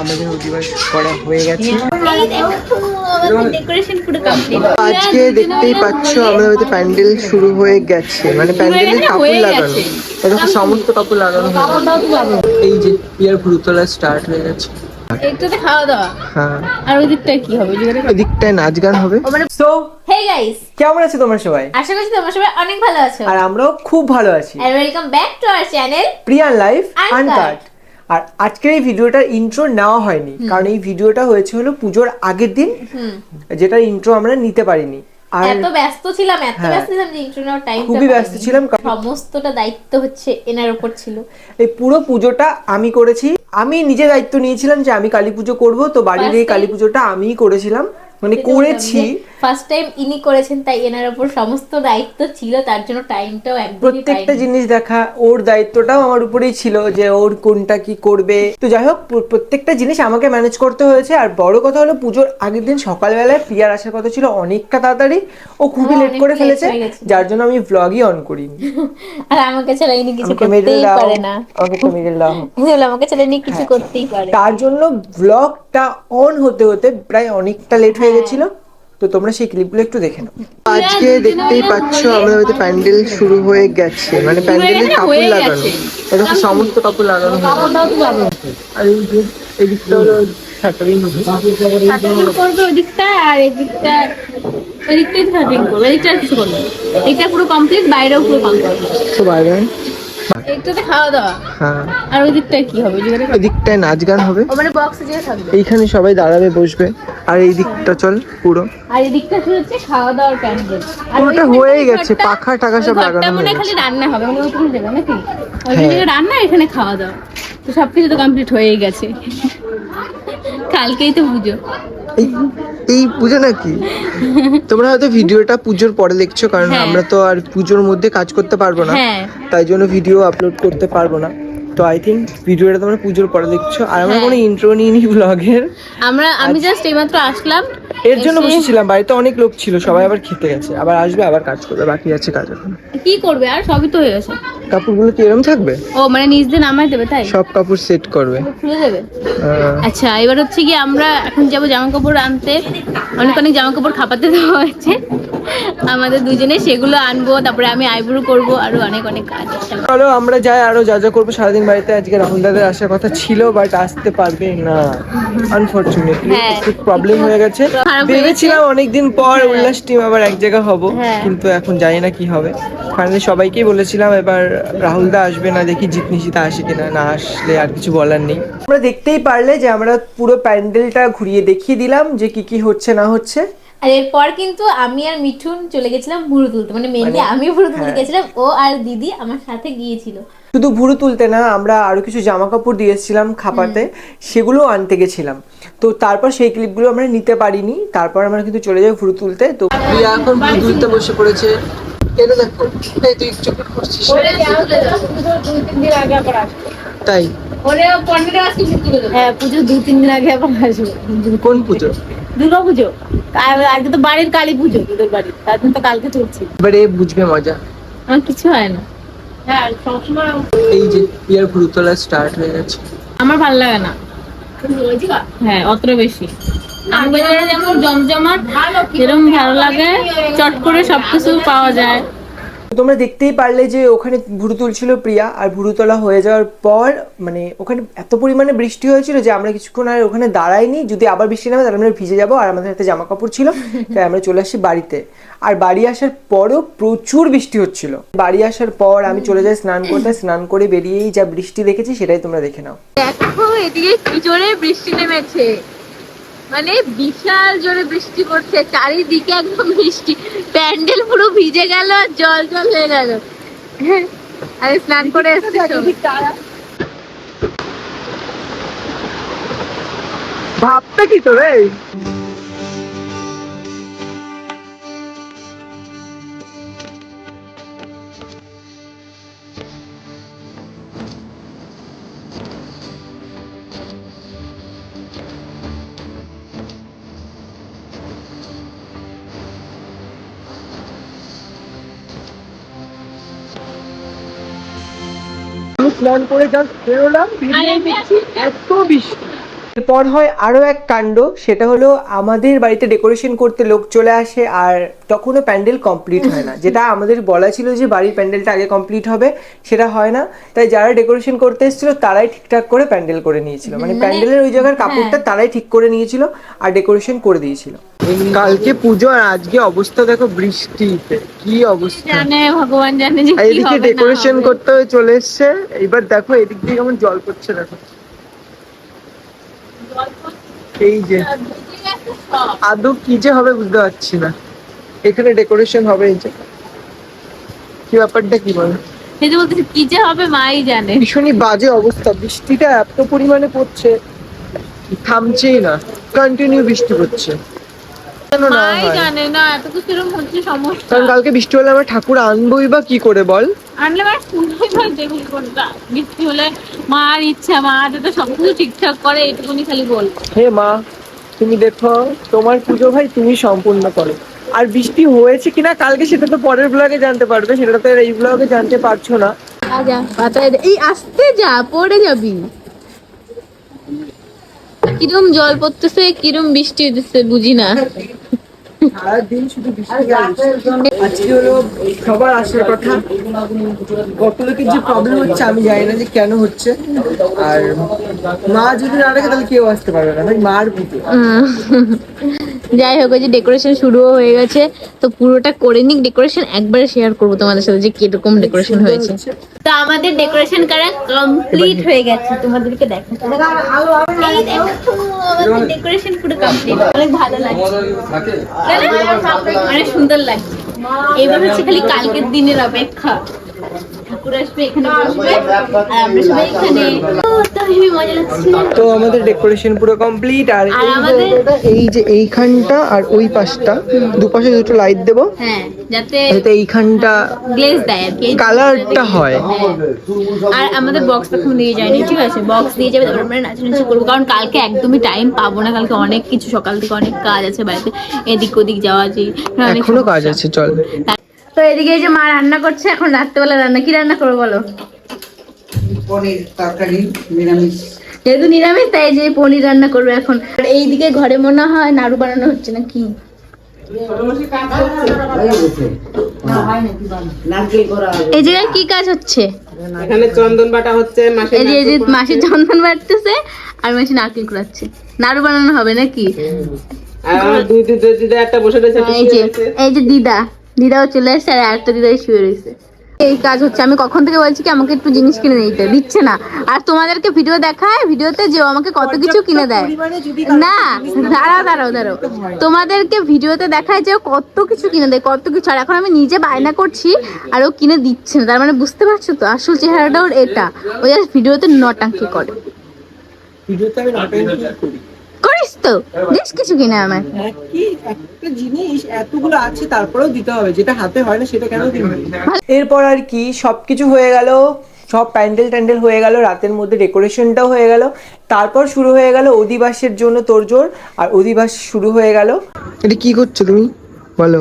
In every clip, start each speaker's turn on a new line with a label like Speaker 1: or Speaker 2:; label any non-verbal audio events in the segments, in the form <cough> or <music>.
Speaker 1: আমাদের করা হয়ে গেছে।
Speaker 2: এই দেখো আমাদের ডেকোরেশন পুরো কমপ্লিট
Speaker 1: আজকে দেখতেই পাচ্ছ আমাদের বাড়িতে প্যান্ডেল শুরু হয়ে গেছে। মানে প্যান্ডেলের কাপড় লাগানো। এরকম সমস্ত কাপড় লাগানো এই যে ইয়ার ভুরুতলা স্টার্ট হয়ে গেছে।
Speaker 2: খাওয়া দাওয়া।
Speaker 1: হ্যাঁ।
Speaker 2: আর ওই দিকটা কি হবে?
Speaker 1: নাচ গান হবে।
Speaker 2: মানে
Speaker 1: সো
Speaker 2: হে গাইস
Speaker 1: কেমন আছে তোমরা সবাই?
Speaker 2: আশা করছি তোমরা সবাই অনেক ভালো আছো।
Speaker 1: আর আমরাও খুব ভালো আছি।
Speaker 2: আর welcome back to our channel
Speaker 1: Priyan life. Uncut আর আজকের এই ভিডিওটার ইন্ট্রো নেওয়া হয়নি কারণ এই ভিডিওটা হয়েছে হলো পুজোর আগের দিন যেটা ইন্ট্রো আমরা নিতে পারিনি। আর
Speaker 2: এত ব্যস্ত ছিলাম এত
Speaker 1: হ্যাঁ।
Speaker 2: ব্যস্ত ছিলাম যে ইন্ট্রো নেওয়ার টাইম
Speaker 1: খুবই ব্যস্ত ছিলাম কারণ
Speaker 2: সমস্তটা দায়িত্ব হচ্ছে এনার উপর ছিল।
Speaker 1: এই পুরো পুজোটা আমি করেছি। আমি নিজে দায়িত্ব নিয়েছিলাম যে আমি কালী পুজো করব তো বাড়ির এই কালী পুজোটা আমিই করেছিলাম। মানে করেছি।
Speaker 2: ফার্স্ট টাইম ইনি করেছেন তাই এনার উপর সমস্ত দায়িত্ব ছিল তার জন্য টাইমটাও একদমই
Speaker 1: প্রত্যেকটা জিনিস দেখা ওর দায়িত্বটাও আমার উপরেই ছিল যে ওর কোনটা কি করবে। তো যাই হোক প্রত্যেকটা জিনিস আমাকে ম্যানেজ করতে হয়েছে। আর বড় কথা হলো পুজোর আগের দিন সকালবেলায় প্রিয়ার আসার কথা ছিল অনেকটা তাড়াতাড়ি। ও খুবই
Speaker 2: হ্যাঁ,
Speaker 1: লেট করে ফেলেছে যার জন্য আমি ব্লগই অন করিনি। <laughs>
Speaker 2: আর আমাকে ছাড়া ইনি কিছু করতেই পারে না।
Speaker 1: আমাকে একটু মিডল দাও। <laughs>
Speaker 2: আমাকে ছাড়া ইনি কিছু করতেই পারে
Speaker 1: তার জন্য ব্লগটা অন হতে হতে প্রায় অনেকটা লেট হয়ে। গেছিল। তো তোমরা সেই ক্লিপগুলো একটু দেখে নাও। আজকে দেখতেই পাচ্ছ আমাদের বাড়িতে প্যান্ডেল শুরু হয়ে গেছে। মানে প্যান্ডেলের
Speaker 2: গেছে,
Speaker 1: কাপড় লাগানো। এরকম সমস্ত কাপড় লাগানো হয়ে। আর এই যে এদিকটা হলো শাটারিং হবে।
Speaker 2: শাটারিং করবে ওদিকটা আর এদিকটা শাটারিং করবে। এদিকটা কিছু করবে। এটা পুরো কমপ্লিট বাইরেও পুরো কমপ্লিট
Speaker 1: তো বাইরে।
Speaker 2: একটুতে খাওয়া দাওয়া।
Speaker 1: হ্যাঁ।
Speaker 2: আর ওই দিকটা কি হবে?
Speaker 1: নাচ গান হবে।
Speaker 2: মানে বক্সে যেয়ে থাকবে।
Speaker 1: এইখানে সবাই দাঁড়াবে বসবে। আর এই দিকটা চল পুরো।
Speaker 2: আর এদিকটা শুরু হচ্ছে খাওয়া দাওয়ার প্যান্ডেল
Speaker 1: পুরোটা
Speaker 2: ওই
Speaker 1: হয়ে গেছে, পাখা টাখা সব লাগানো
Speaker 2: খালি রান্না হবে। মানে দেবে নাকি? ওই
Speaker 1: হ্যাঁ।
Speaker 2: দিকে রান্না এখানে খাওয়া দাওয়া। তো সবকিছু তো কমপ্লিট হয়েই গেছে। কালকেই তো পুজো।
Speaker 1: এই পুজো নাকি? তোমরা হয়তো ভিডিওটা পুজোর পরে দেখছ কারণ
Speaker 2: হ্যাঁ।
Speaker 1: আমরা তো আর পুজোর মধ্যে কাজ করতে পারব না।
Speaker 2: হ্যাঁ।
Speaker 1: তাই জন্য ভিডিও আপলোড করতে পারব না। তো আই থিঙ্ক ভিডিওটা তোমরা পুজোর পরে দেখছ। আর আমরা
Speaker 2: হ্যাঁ।
Speaker 1: কোনো ইন্ট্রো নিইনি ব্লগের
Speaker 2: আমরা আমি জাস্ট এইমাত্র আসলাম।
Speaker 1: এর জন্য বসেছিলাম বাড়িতে অনেক লোক ছিল সবাই আবার খেতে গেছে। আবার আসবে আবার কাজ করবে বাকি আছে কাজ এখন।
Speaker 2: কি করবে? আর সবই তো হয়ে গেছে।
Speaker 1: কাপড়গুলো কি এরম থাকবে?
Speaker 2: ও মানে নিজ দিয়ে নামাই দেবে তাই?
Speaker 1: সব কাপড় সেট করবে।
Speaker 2: খুলে দেবে? আচ্ছা এবার হচ্ছে কি আমরা এখন যাব জামা কাপড় আনতে। অনেক অনেক জামা কাপড় খাপাতে দেওয়া হয়েছে। আমাদের দুজনে সেগুলো আনব তারপরে আমি আইব্রো করব আরও অনেক অনেক কাজ আছে।
Speaker 1: চলো আমরা যাই আরও যা যা করব। সারাদিন বাড়িতে আজকে রাহুল দাদের আসার কথা ছিল বাট আসতে পারবে না। আনফরচুনেটলি
Speaker 2: হ্যাঁ।
Speaker 1: একটু প্রবলেম হয়ে গেছে।
Speaker 2: খারাপ হয়ে
Speaker 1: ভেবেছিলাম অনেকদিন পর উল্লাস টিম আবার এক জায়গা হব
Speaker 2: হ্যাঁ।
Speaker 1: কিন্তু এখন জানি না কি হবে। ফাইনালি সবাইকেই বলেছিলাম এবার রাহুল দা আসবে না দেখি জিত নিশিতা আসে কিনা না আসলে আর কিছু বলার নেই। আমরা দেখতেই পারলে যে আমরা পুরো প্যান্ডেলটা ঘুরিয়ে দেখিয়ে দিলাম যে কি কি হচ্ছে না হচ্ছে।
Speaker 2: আর এরপর কিন্তু আমি আর মিঠুন চলে গেছিলাম ভুরু তুলতে মানে মেনলি
Speaker 1: মানে-
Speaker 2: আমি ভুরু তুলতে
Speaker 1: হ্যাঁ।
Speaker 2: গেছিলাম ও আর দিদি আমার সাথে গিয়েছিল।
Speaker 1: শুধু ভুরু তুলতে না আমরা আরও কিছু জামা কাপড় দিয়েছিলাম খাপাতে সেগুলো আনতে গেছিলাম। তো তারপর সেই ক্লিপগুলো আমরা নিতে পারিনি তারপর আমরা কিন্তু চলে যাই ভুরু তুলতে। তো প্রিয়া এখন ভুরু তুলতে বসে পড়েছে। এটা দেখো এই তুই চোখে করছিস। তাই?
Speaker 2: হ্যাঁ পুজো দু তিন দিন আগে আবার আসব।
Speaker 1: কোন পুজো?
Speaker 2: দুর্গা পুজো। আজকে তো বাড়ির কালী পুজো তোদের বাড়ির তার জন্য তো কালকে চলছে।
Speaker 1: এবারে বুঝবে মজা।
Speaker 2: আমার কিছু হয় না। হ্যাঁ সবসময়
Speaker 1: এই যে ইয়ার ভুরু স্টার্ট হয়ে গেছে।
Speaker 2: আমার ভালো লাগে না। হ্যাঁ অতটা বেশি। আমাকে যেমন জমজমাট এরকম ভালো লাগে চট করে সবকিছু পাওয়া যায়।
Speaker 1: তোমরা দেখতেই পারলে যে ওখানে ভুরু তুলছিল প্রিয়া আর ভুরু তোলা হয়ে যাওয়ার পর মানে ওখানে এত পরিমাণে বৃষ্টি হয়েছিল যে আমরা কিছুক্ষণ আর ওখানে দাঁড়াইনি। যদি আবার বৃষ্টি নামে তাহলে আমরা ভিজে যাব আর আমাদের হাতে জামা কাপড় ছিল। <laughs> তাই আমরা চলে আসি বাড়িতে। আর বাড়ি আসার পরও প্রচুর বৃষ্টি হচ্ছিল। বাড়ি আসার পর আমি চলে যাই স্নান করতে। স্নান করে বেরিয়েই যা বৃষ্টি দেখেছি সেটাই তোমরা দেখে নাও।
Speaker 2: দেখো এদিকে কি জোরে বৃষ্টি নেমেছে। মানে বিশাল জোরে বৃষ্টি পড়ছে চারিদিকে একদম বৃষ্টি। প্যান্ডেল পুরো ভিজে গেল আর জল জল হয়ে গেল। আরে স্নান করে এসেছি। ভাবতে
Speaker 1: ভাবটা কি তো রে স্নান করে জাস্ট বেরোলাম বেরিয়ে দেখছি এত বৃষ্টি। এরপর হয় আরও এক কাণ্ড সেটা হলো আমাদের বাড়িতে ডেকোরেশন করতে লোক চলে আসে আর তখনও প্যান্ডেল কমপ্লিট হয় না। যেটা আমাদের বলা ছিল যে বাড়ির প্যান্ডেলটা আগে কমপ্লিট হবে সেটা হয় না। তাই যারা ডেকোরেশন করতে এসেছিল তারাই ঠিকঠাক করে প্যান্ডেল করে নিয়েছিল। মানে প্যান্ডেলের ওই জায়গার কাপড়টা তারাই ঠিক করে নিয়েছিল আর ডেকোরেশন করে দিয়েছিল। কালকে পুজো আর আজকে অবস্থা দেখো বৃষ্টিতে। কি অবস্থা।
Speaker 2: জানে ভগবান জানে যে কি হবে
Speaker 1: ডেকোরেশন করতে হয়ে চলে এসছে। এবার দেখো এদিক দিয়ে কেমন জল পড়ছে দেখো। এই যে আদৌ কি যে হবে বুঝতে পারছি না। এখানে ডেকোরেশন হবে এই যে। কি ব্যাপারটা কি বল?
Speaker 2: এই যে বলতেছি কি যে হবে মাই জানে।
Speaker 1: ভীষণই বাজে অবস্থা। বৃষ্টিটা এত পরিমাণে পড়ছে থামছেই না। কন্টিনিউ বৃষ্টি পড়ছে।
Speaker 2: মাই জানে না এত তো কিরম হচ্ছে সমস্যা।
Speaker 1: কারণ কালকে বৃষ্টি হলে আমরা ঠাকুর আনবোই বা কি করে বল?
Speaker 2: আনলে আমার কোনটা। বৃষ্টি হলে মার ইচ্ছা মা যাতে সবকিছু ঠিকঠাক করে এটুকুনি খালি বল।
Speaker 1: হে মা তুমি দেখো তোমার পুজো ভাই তুমি সম্পূর্ণ করো। আর বৃষ্টি হয়েছে কিনা কালকে সেটা তো পরের ব্লগে জানতে পারবে সেটা তো এই ব্লগে জানতে পারছ না।
Speaker 2: যা পাতায় এই আসতে যা পড়ে যাবি। কিরম জল পড়তেছে কিরম বৃষ্টি হইতেছে বুঝি না।
Speaker 1: সারাদিন শুধু বৃষ্টি আর বৃষ্টি। আজকে হলো সবার আসার কথা। কত লোকের যে প্রবলেম হচ্ছে আমি জানি না যে কেন হচ্ছে। আর মা যদি না রাখে তাহলে কেউ আসতে পারবে না। ভাই মার পুজো।
Speaker 2: যাই হোক যে ডেকোরেশন শুরুও হয়ে গেছে। তো পুরোটা করে নিক ডেকোরেশন একবারে শেয়ার করব তোমাদের সাথে যে কীরকম ডেকোরেশন হয়েছে। তো আমাদের ডেকোরেশন করা কমপ্লিট হয়ে গেছে তোমাদেরকে দেখো ডেকোরেশন পুরো কমপ্লিট অনেক ভালো লাগছে। অনেক সুন্দর লাগছে। এবার হচ্ছে খালি কালকের দিনের অপেক্ষা। আসবে এখানে বসবে। আমরা সবাই এখানে। তো মজা
Speaker 1: আমাদের ডেকোরেশন পুরো কমপ্লিট আর এই জায়গাটা, এই যে এইখানটা আর ওই পাশটা দুপাশে দুটো লাইট দেবো।
Speaker 2: হ্যাঁ যাতে
Speaker 1: যাতে এইখানটা
Speaker 2: গ্লেজ দেয় আর কি। এই
Speaker 1: কালারটা হয়।
Speaker 2: আর আমাদের বক্স এখন দিয়ে যায়নি ঠিক আছে? বক্স দিয়ে যাবে তারপর আমরা নাচানাচি করব। কারণ কালকে একদমই টাইম পাবো না কালকে অনেক কিছু সকাল থেকে অনেক কাজ আছে বাড়িতে। এদিক ওদিক যাওয়া যে অনেক
Speaker 1: এখনও কাজ আছে চল।
Speaker 2: তো এদিকে এই যে মা রান্না করছে এখন রাত্রেবেলা রান্না কি রান্না করব বলো?
Speaker 3: পনির তরকারি নিরামিষ।
Speaker 2: যেহেতু নিরামিষ তাই এই যে পনির রান্না করবে এখন। আর এইদিকে ঘরে মনে হয় নাড়ু বানানো হচ্ছে নাকি?
Speaker 3: গেছে নারকেল করা হবে।
Speaker 2: এই জায়গায় কি কাজ হচ্ছে?
Speaker 4: এখানে চন্দন বাটা হচ্ছে মাসে
Speaker 2: এই যে এই যে মাসি চন্দন বাড়তেছে আর মাসি নারকেল কুড়াচ্ছে। নাড়ু বানানো হবে নাকি?
Speaker 4: আর দুই দিদা দিদা একটা বসে
Speaker 2: এই যে
Speaker 4: রয়েছে।
Speaker 2: এই যে দিদা। দিদাও চলে এসছে আর একটা দিদাই শুয়ে রয়েছে। এই কাজ হচ্ছে আমি কখন থেকে বলছি কি আমাকে একটু জিনিস কিনে দিতে? দিচ্ছে না। আর তোমাদেরকে ভিডিও দেখায় ভিডিওতে যে ও আমাকে কত কিছু কিনে দেয়। না দাঁড়াও দাঁড়াও দাঁড়াও। তোমাদেরকে ভিডিওতে দেখায় যে ও কত কিছু কিনে দেয় কত কিছু। আর এখন আমি নিজে বায়না করছি আর ও কিনে দিচ্ছে না। তার মানে বুঝতে পারছ তো? আসল চেহারাটা ওর এটা। ও জাস্ট ভিডিওতে নটাঙ্কি করে।
Speaker 1: ভিডিওতে আমি নটাঙ্কি করি।
Speaker 2: তো দিস কিছু কিনে আমার
Speaker 1: একটা জিনিস এতগুলো আছে তারপরেও দিতে হবে। যেটা হাতে হয় না সেটা কেন দিবে? এরপর আর কি সবকিছু হয়ে গেল। সব প্যান্ডেল ট্যান্ডেল হয়ে গেল রাতের মধ্যে ডেকোরেশনটাও হয়ে গেল। তারপর শুরু হয়ে গেল অধিবাসের জন্য তোড়জোড় আর অধিবাস শুরু হয়ে গেল। এটা কি করছ তুমি? বলো।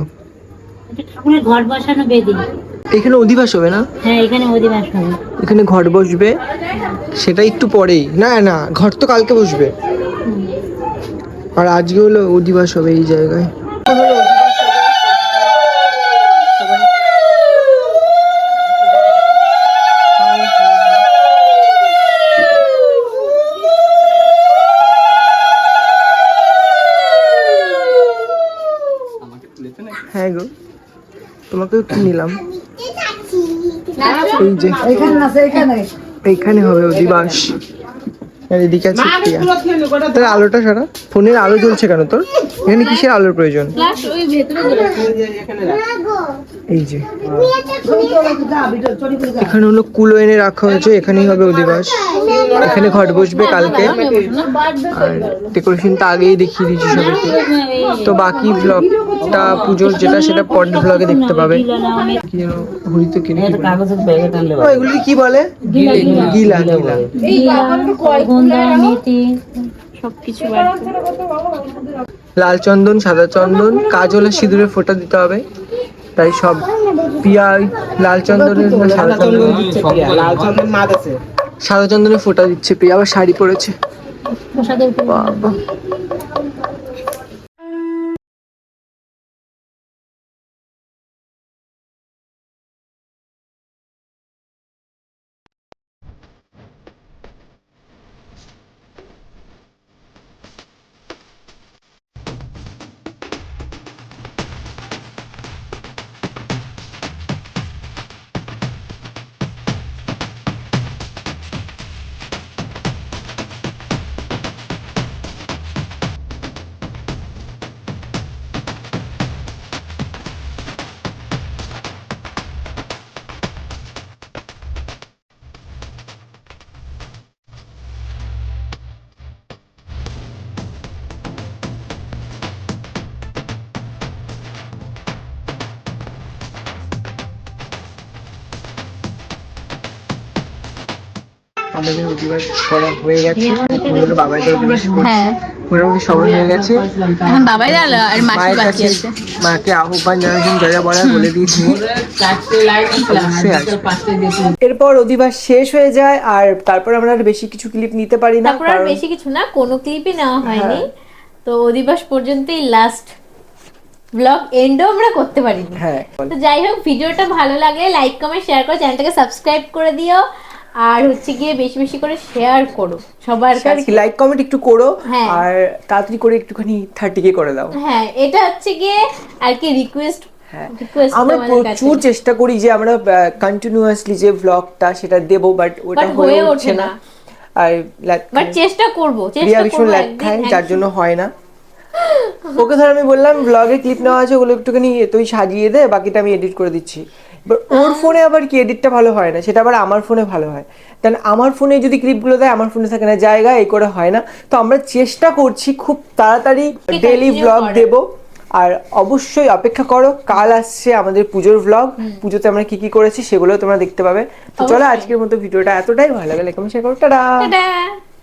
Speaker 5: ঠাকুরের ঘর বসানো বেদি।
Speaker 1: এখানে অধিবাস হবে না?
Speaker 5: হ্যাঁ এখানে অধিবাস হবে।
Speaker 1: এখানে ঘট বসবে সেটা একটু পরেই। না না ঘর তো কালকে বসবে। আর আজকে হলো অধিবাস হবে এই জায়গায়। হ্যাঁ গো তোমাকেও কি নিলাম? এই যে
Speaker 3: এখানে
Speaker 1: এইখানে হবে অধিবাস। এদিকে আছে প্রিয়া তোর আলোটা সারা। ফোনের আলো জ্বলছে কেন তোর? এখানে কিসের আলোর প্রয়োজন?
Speaker 2: প্লাস ওই ভেতরে
Speaker 4: এখানে রাখ।
Speaker 1: এই যে। এখানে হলো কুলো এনে রাখা হয়েছে এখানেই হবে অধিবাস। এখানে ঘট বসবে কালকে। আর ডেকোরেশনটা আগেই দেখিয়ে দিয়েছি সবাইকে। তো বাকি ব্লগটা পুজোর যেটা সেটা পরের ব্লগে দেখতে পাবে। কিনে ও, এগুলি কি বলে? গিলা গিলা
Speaker 2: সবকিছু
Speaker 1: লাল চন্দন সাদা চন্দন কাজল আর সিঁদুরে ফোঁটা দিতে হবে। তাই সব পিয়া লাল চন্দনের সাদা চন্দন। সাদা চন্দনের ফোঁটা দিচ্ছে প্রিয়া আবার শাড়ি পরেছে। বাবা। আমাদের করা হয়ে গেছে। অধিবাস
Speaker 2: হ্যাঁ।
Speaker 1: মোটামুটি সবাই হয়ে গেছে।
Speaker 2: এখন বাবাই দাঁড়াল আর মাসি
Speaker 1: মায়ের
Speaker 2: বাকি
Speaker 1: কাছে
Speaker 2: আছে।
Speaker 1: মাকে আহ্বান জন্য যা যা বলার বলে দিয়েছি। এরপর অধিবাস শেষ হয়ে যায় আর তারপর আমরা আর বেশি কিছু ক্লিপ নিতে পারি না
Speaker 2: তারপর আর বেশি কিছু না কোনো ক্লিপই নেওয়া হয়নি।
Speaker 1: হ্যাঁ।
Speaker 2: তো অধিবাস পর্যন্তই লাস্ট ব্লগ এন্ডও আমরা করতে পারিনি।
Speaker 1: হ্যাঁ।
Speaker 2: তো যাই হোক ভিডিওটা ভালো লাগলে লাইক কমেন্ট শেয়ার করো চ্যানেলটাকে সাবস্ক্রাইব করে দিও। আর হচ্ছে গিয়ে বেশি বেশি করে শেয়ার করো সবার কাছে
Speaker 1: লাইক কমেন্ট একটু করো
Speaker 2: হ্যাঁ।
Speaker 1: আর তাড়াতাড়ি করে একটুখানি থার্টি কে করে দাও
Speaker 2: হ্যাঁ এটা হচ্ছে গিয়ে আর কি রিকোয়েস্ট
Speaker 1: হ্যাঁ।
Speaker 2: রিকোয়েস্ট
Speaker 1: আমরা প্রচুর চেষ্টা করি যে আমরা কন্টিনিউয়াসলি যে ভ্লগটা সেটা দেব বাট ওটা হয়ে
Speaker 2: হয়ে ওঠে
Speaker 1: না। আর
Speaker 2: বাট চেষ্টা করব চেষ্টা করব একদিন।
Speaker 1: যার জন্য হয় না ওকে ধর আমি বললাম ব্লগে ক্লিপ নেওয়া আছে ওগুলো একটুখানি তুই সাজিয়ে দে বাকিটা আমি এডিট করে দিচ্ছি। এবার ওর ফোনে আবার কি এডিটটা ভালো হয় না সেটা আবার আমার ফোনে ভালো হয়। তাহলে আমার ফোনে যদি ক্লিপগুলো দেয় আমার ফোনে থাকে না জায়গা এই করে হয় না। তো আমরা চেষ্টা করছি খুব তাড়াতাড়ি ডেলি ব্লগ দেব। আর অবশ্যই অপেক্ষা করো কাল আসছে আমাদের পুজোর ব্লগ পুজোতে আমরা কি কি করেছি সেগুলো তোমরা দেখতে পাবে। তো চলো আজকের মতো ভিডিওটা এতটাই ভালো লাগে লাইক শেয়ার করো।
Speaker 2: টাটা!